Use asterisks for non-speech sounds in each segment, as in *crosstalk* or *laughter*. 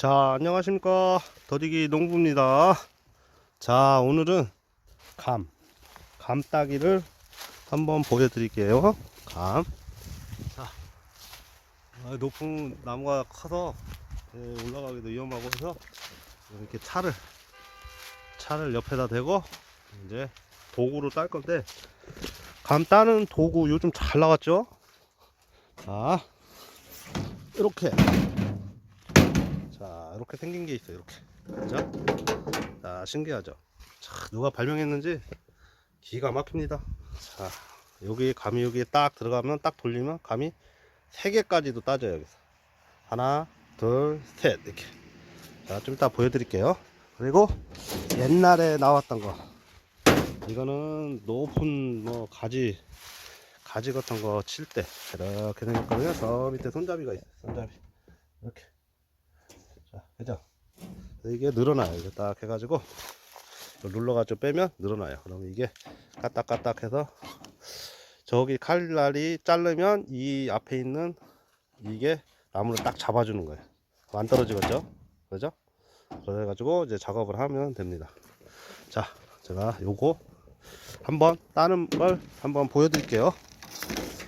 자, 안녕하십니까. 더디기 농부입니다. 자, 오늘은 감, 감 따기를 한번 보여드릴게요. 감. 자, 아, 높은 나무가 커서 예, 올라가기도 위험하고 해서 이렇게 차를, 차를 옆에다 대고 이제 도구로 딸 건데, 감 따는 도구 요즘 잘 나왔죠? 자, 이렇게. 자, 이렇게 생긴 게 있어요. 이렇게. 그죠? 자, 신기하죠? 자, 누가 발명했는지 기가 막힙니다. 자, 여기 감이 여기에 딱 들어가면 딱 돌리면 감이 세 개까지도 따져요. 여기서. 하나, 둘, 셋. 이렇게. 자, 좀 이따 보여드릴게요. 그리고 옛날에 나왔던 거. 이거는 높은 뭐 가지, 가지 같은 거 칠 때 이렇게 생겼거든요. 저 밑에 손잡이가 있어요. 손잡이. 이렇게. 자, 그죠? 이게 늘어나요. 이게 딱 해가지고 눌러가지고 빼면 늘어나요. 그러면 이게 까딱까딱 해서 저기 칼날이 자르면 이 앞에 있는 이게 나무를 딱 잡아주는 거예요. 안 떨어지겠죠? 그죠? 그래가지고 이제 작업을 하면 됩니다. 자, 제가 요거 한번 따는 걸 한번 보여드릴게요.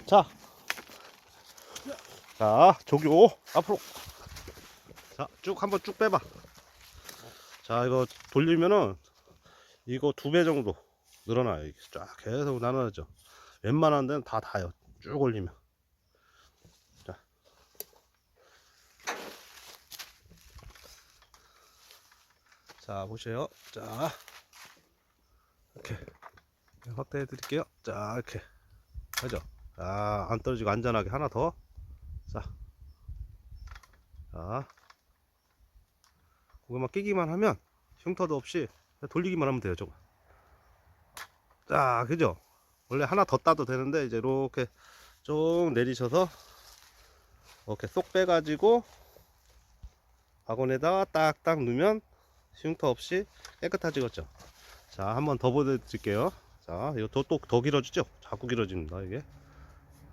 자, 자, 저기요 앞으로. 자, 쭉 한번 쭉 빼봐. 자, 이거 돌리면은 이거 두 배 정도 늘어나요. 쫙 계속 나눠져. 웬만한 데는 다 닿아요. 쭉 올리면. 자. 자, 보세요. 자. 이렇게. 확대해 드릴게요. 자, 이렇게. 그죠? 자, 안 떨어지고 안전하게 하나 더. 자. 자. 고개만 끼기만 하면 흉터도 없이 돌리기만 하면 돼요 저거. 자 그죠? 원래 하나 더 따도 되는데 이제 이렇게 쭉 내리셔서 이렇게 쏙 빼가지고 바구니에다가 딱딱 넣으면 흉터 없이 깨끗해지겠죠. 자 한번 더 보여드릴게요. 자 이거 또 또 더 길어지죠? 자꾸 길어집니다 이게.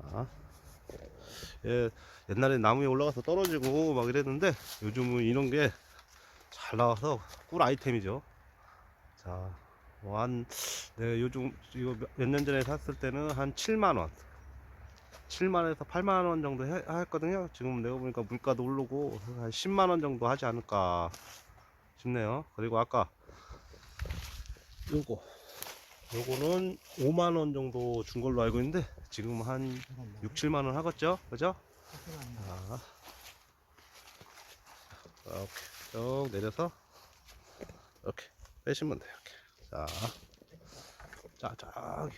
자, 예, 옛날에 나무에 올라가서 떨어지고 막 이랬는데 요즘은 이런 게 잘 나와서 꿀 아이템이죠. 자, 뭐 한, 네, 요즘, 이거 몇 년 전에 샀을 때는 한 7만원. 7만원에서 8만원 정도 해- 했거든요. 지금 내가 보니까 물가도 오르고 한 10만원 정도 하지 않을까 싶네요. 그리고 아까 요거. 요거는 5만원 정도 준 걸로 알고 있는데 지금 한 6, 7만원 하겠죠? 그죠? 자, 이렇게 쭉 내려서 이렇게 빼시면 돼요. 이렇게. 자, 자, 저기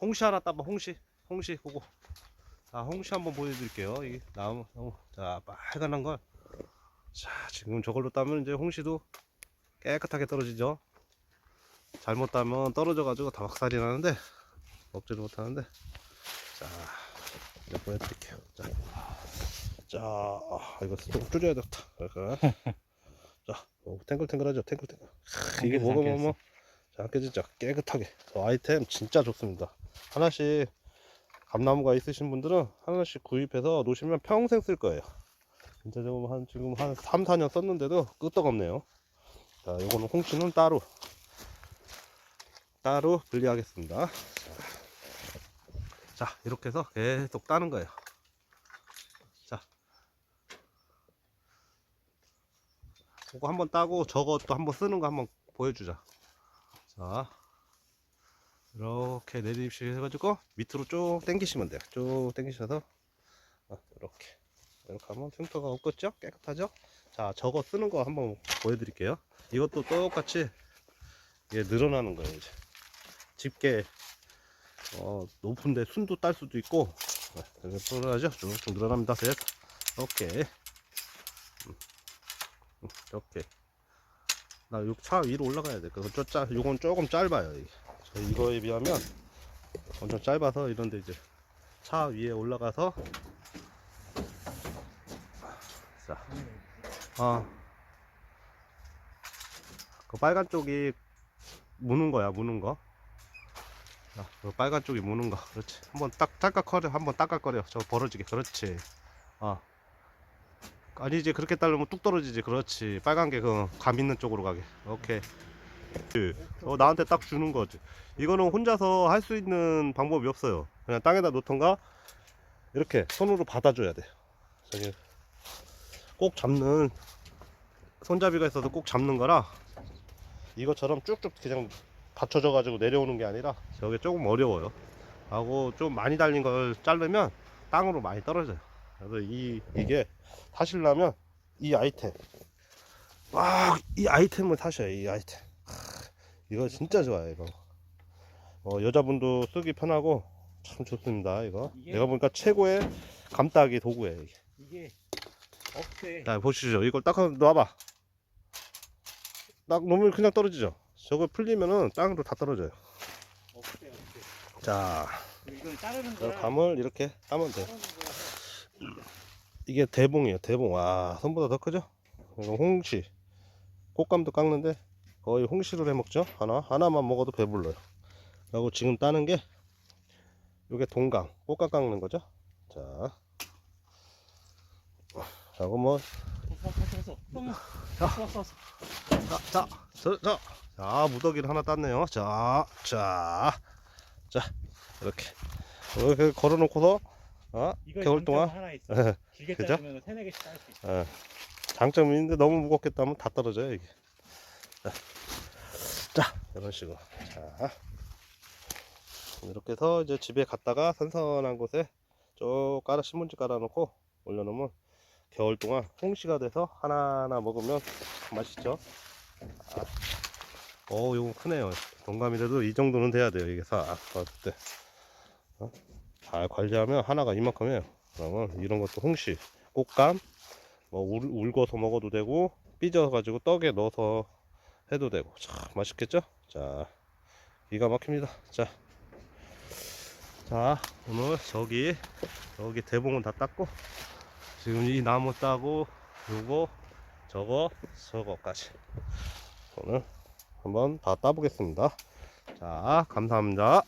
홍시 하나 따봐. 홍시, 홍시 보고. 자, 홍시 한번 보여드릴게요. 이게 나무, 나무. 자, 빨간한 걸. 자, 지금 저걸로 따면 이제 홍시도 깨끗하게 떨어지죠. 잘못 따면 떨어져가지고 다 박살이 나는데 먹지를 못하는데. 자, 이제 보여드릴게요. 자. 자, 아, 이거 좀 줄여야 되겠다. 그러니까. 자, 어, 탱글탱글하죠, 탱글탱글. 크, 이게 먹으면 뭐, 자, 깨진짜 깨끗하게. 저 아이템 진짜 좋습니다. 하나씩 감나무가 있으신 분들은 하나씩 구입해서 놓으시면 평생 쓸 거예요. 진짜 지금 한 지금 한 3, 4년 썼는데도 끄떡없네요. 자, 요거는 홍치는 따로 따로 분리하겠습니다. 자, 자, 이렇게 해서 계속 따는 거예요. 그거 한번 따고 저것도 한번 쓰는 거 한번 보여주자. 자, 이렇게 내리십시오 해가지고 밑으로 쭉 당기시면 돼요. 쭉 당기셔서 어, 이렇게 이렇게 하면 흉터가 없겠죠? 깨끗하죠? 자, 저거 쓰는 거 한번 보여드릴게요. 이것도 똑같이 이게 늘어나는 거예요. 이제 집게 어, 높은데 순도 딸 수도 있고 네, 이렇게 늘어나죠? 쭉쭉 늘어납니다. 됐. 오케이. 이렇게 나요차 위로 올라가야 돼. 그거 짜 요건 조금 짧아요. 이게. 저 이거에 비하면 엄청 짧아서 이런데 이제 차 위에 올라가서 자, 아, 그 빨간 쪽이 무는 거야, 무는 거. 자, 그 빨간 쪽이 무는 거. 그렇지. 한번 딱 닦아거려, 한번 닦아거려. 저 벌어지게. 그렇지. 아, 아니지 그렇게 따르면 뚝 떨어지지. 그렇지. 빨간 게그감 있는 쪽으로 가게. 오케이. 어, 나한테 딱 주는 거지. 이거는 혼자서 할 수 있는 방법이 없어요. 그냥 땅에다 놓던가 이렇게 손으로 받아줘야 돼. 저기 꼭 잡는 손잡이가 있어서 꼭 잡는 거라 이것처럼 쭉쭉 그냥 받쳐져 가지고 내려오는 게 아니라 저게 조금 어려워요. 하고 좀 많이 달린 걸 자르면 땅으로 많이 떨어져요 그래서 이 이게 사실라면 이 아이템. 와이 아이템을 사셔요 이 아이템. 하, 이거 진짜 좋아요 이거. 어, 여자분도 쓰기 편하고 참 좋습니다 이거. 내가 보니까 최고의 감따기 도구예요 이게. 이게 억세. 자 보시죠. 이걸 딱 한번 놔봐. 딱 놓으면 그냥 떨어지죠. 저거 풀리면은 땅으로 다 떨어져요. 억세 억세. 자. 이걸 자르는 저 거야. 감을 이렇게 따면 돼요 자르는. 이게 대봉이에요 대봉. 와 손보다 더 크죠? 홍시. 꽃감도 깎는데 거의 홍시를 해 먹죠? 하나 하나만 먹어도 배불러요. 그리고 지금 따는 게 이게 동강 꽃감 깎는 거죠? 자. 하고 뭐. 자, 자, 자, 자, 무더기를 하나 땄네요. 자, 자, 자, 이렇게. 이렇게 걸어놓고서 어, 겨울 동안 하나 있어. *laughs* 길게 그죠? 자르면 세네 개씩 딸 수 있어. 어, 장점이 있는데 너무 무겁게 따면 다 떨어져요 이게. 자, *laughs* 자, 이런 식으로. 자, 이렇게 해서 이제 집에 갔다가 선선한 곳에 쭉 깔아 신문지 깔아 놓고 올려놓으면 겨울 동안 홍시가 돼서 하나하나 먹으면 맛있죠. 아, 어, 이거 크네요. 동감이라도 이 정도는 돼야 돼요. 이게 싹 봤을 때. 어? 잘 관리하면 하나가 이만큼이에요. 그러면 이런 것도 홍시, 꽃감, 뭐 울, 울거서 먹어도 되고 삐져 가지고 떡에 넣어서 해도 되고 참 맛있겠죠? 자 기가 막힙니다. 자, 자 오늘 저기 여기 대봉은 다 땄고 지금 이 나무 따고 요거 저거 저거까지 오늘 한번 다 따보겠습니다. 자 감사합니다.